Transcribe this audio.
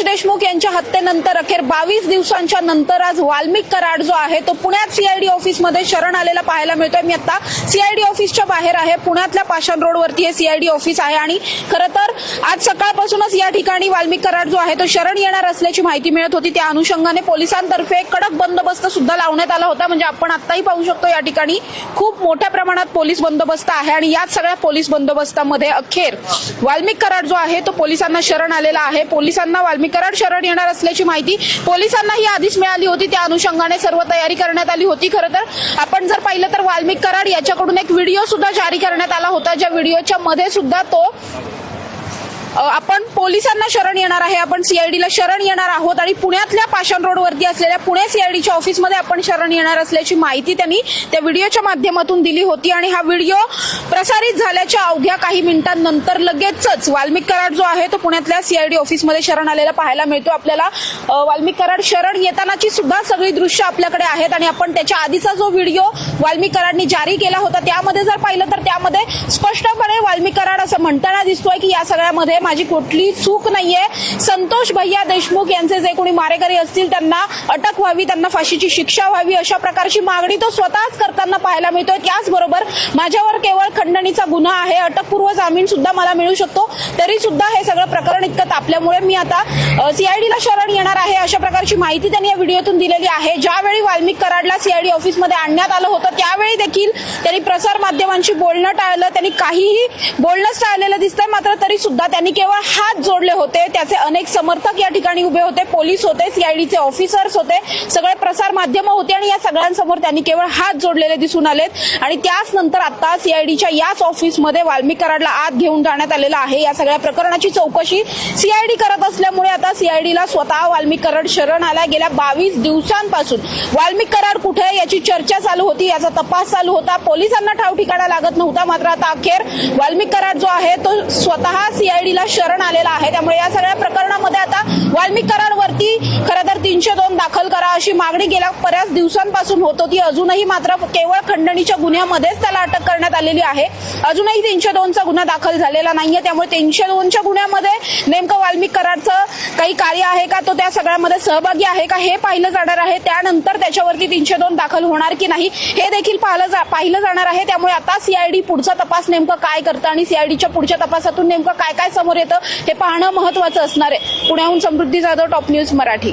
it Deshmukh यांच्या हत्येनंतर अखेर बावीस दिवसांच्या नंतर आज वाल्मिक कराड जो आहे तो पुण्यात सीआयडी ऑफिसमध्ये शरण आलेला पाहायला मिळतोय. मी आता सीआयडी ऑफिसच्या बाहेर आहे. पुण्यातल्या पाषाण रोडवरती हे सीआयडी ऑफिस आहे आणि खरं तर आज सकाळपासूनच या ठिकाणी वाल्मिक कराड जो आहे तो शरण येणार असल्याची माहिती मिळत होती. त्या अनुषंगाने पोलिसांतर्फे कडक बंदोबस्त सुद्धा लावण्यात आला होता. म्हणजे आपण आताही पाहू शकतो या ठिकाणी खूप मोठ्या प्रमाणात पोलीस बंदोबस्त आहे आणि याच सगळ्या पोलीस बंदोबस्तामध्ये अखेर वाल्मिक कराड जो आहे तो पोलिसांना शरण आलेला आहे. पोलिसांना वाल्मिक कराड शरण येणार असल्याची माहिती पोलिसांनाही आधीच मिळाली होती. त्या अनुषंगाने सर्व तयारी करण्यात आली होती खरं तर. आपण जर पाहिलं तर वाल्मिक कराड याच्याकडून एक व्हिडिओ सुद्धा जारी करण्यात आला होता. ज्या व्हिडिओच्या मध्ये सुद्धा तो आपण पोलिसांना शरण येणार आहे. आपण सीआयडीला शरण येणार आहोत आणि पुण्यातल्या पाषाण रोडवरती असलेल्या पुणे सीआयडीच्या ऑफिसमध्ये आपण शरण येणार असल्याची माहिती त्यांनी त्या व्हिडिओच्या माध्यमातून दिली होती. आणि हा व्हिडिओ प्रसारित झाल्याच्या अवघ्या काही मिनिटांनंतर लगेचच वाल्मिक कराड जो आहे तो पुण्यातल्या सीआयडी ऑफिसमध्ये शरण आलेला पाहायला मिळतो. आपल्याला वाल्मिक कराड शरण येतानाची सुद्धा सगळी दृश्य आपल्याकडे आहेत आणि आपण त्याच्या आधीचा जो व्हिडिओ वाल्मिक कराडनी जारी केला होता त्यामध्ये जर पाहिलं तर त्यामध्ये स्पष्टपणे वाल्मिक कराड असं म्हणताना दिसतोय की या सगळ्यामध्ये माझी कुठली चूक नाहीये. संतोष भैया देशमुख यांचे जे कोणी मारेकरी असतील त्यांना अटक व्हावी त्यांना फाशीची शिक्षा व्हावी अशा प्रकारची मागणी तो स्वतःच करताना पाहायला मिळतोय. त्याचबरोबर माझ्यावर केवळ खंडणीचा गुन्हा आहे. अटकपूर्व जामीन सुद्धा मला मिळू शकतो. तरी सुद्धा हे सगळं प्रकरण इतकं तापल्यामुळे मी आता सीआयडीला शरण येणार आहे अशा प्रकारची माहिती त्यांनी या व्हिडिओतून दिलेली आहे. ज्यावेळी वाल्मिक कराडला सीआयडी ऑफिसमध्ये आणण्यात आलं होतं त्यावेळी देखील त्यांनी प्रसार माध्यमांशी बोलणं टाळलं. त्यांनी काहीही बोलणंच टाळलेलं दिसतंय मात्र तरी सुद्धा त्यांनी केवळ हात जोडले होते त्याचे अनेक समर्थक या ठिकाणी उभे होते पोलीस होते सीआयडीचे ऑफिसर्स होते सगळे प्रसार माध्यम होते आणि या सगळ्यांसमोर त्यांनी केवळ हात जोडलेले दिसून आलेत. आणि त्याच नंतर आता सीआयडीच्या याच ऑफिसमध्ये वाल्मिक कराडला आत घेऊन जाण्यात आलेलं आहे. या सगळ्या प्रकरणाची चौकशी सीआयडी करत असल्यामुळे आता सीआयडीला स्वतः वाल्मिक कराड शरण आला गेल्या बावीस दिवसांपासून वाल्मिक कराड कुठे याची चर्चा चालू होती याचा तपास चालू होता. पोलिसांना ठाव ठिकाणा लागत नव्हता मात्र आता अखेर वाल्मिक कराड जो आहे तो स्वतः सीआयडीला शरण आलेला आहे. त्यामुळे या सगळ्या प्रकरणामध्ये आता वाल्मिक तीनशे दोन दाखल करा अशी मागणी गेल्या बऱ्याच दिवसांपासून होत होती. अजूनही मात्र केवळ खंडणीच्या गुन्ह्यामध्येच त्याला अटक करण्यात आलेली आहे. अजूनही तीनशे दोनचा गुन्हा दाखल झालेला नाहीये. त्यामुळे तीनशे दोनच्या गुन्ह्यामध्ये नेमकं वाल्मिक कराडचं काही कार्य आहे का? तो त्या सगळ्यामध्ये सहभागी आहे का? हे पाहिलं जाणार आहे. त्यानंतर त्याच्यावरती तीनशे दोन दाखल होणार की नाही हे देखील पाहिलं जा- पाहिलं जाणार आहे. त्यामुळे आता सीआयडी पुढचा तपास नेमकं काय करतं आणि सीआयडीच्या पुढच्या तपासातून नेमकं काय काय समोर येतं हे पाहणं महत्वाचं असणार आहे. पुण्याहून Samruddhi Jadhav top news Marathi.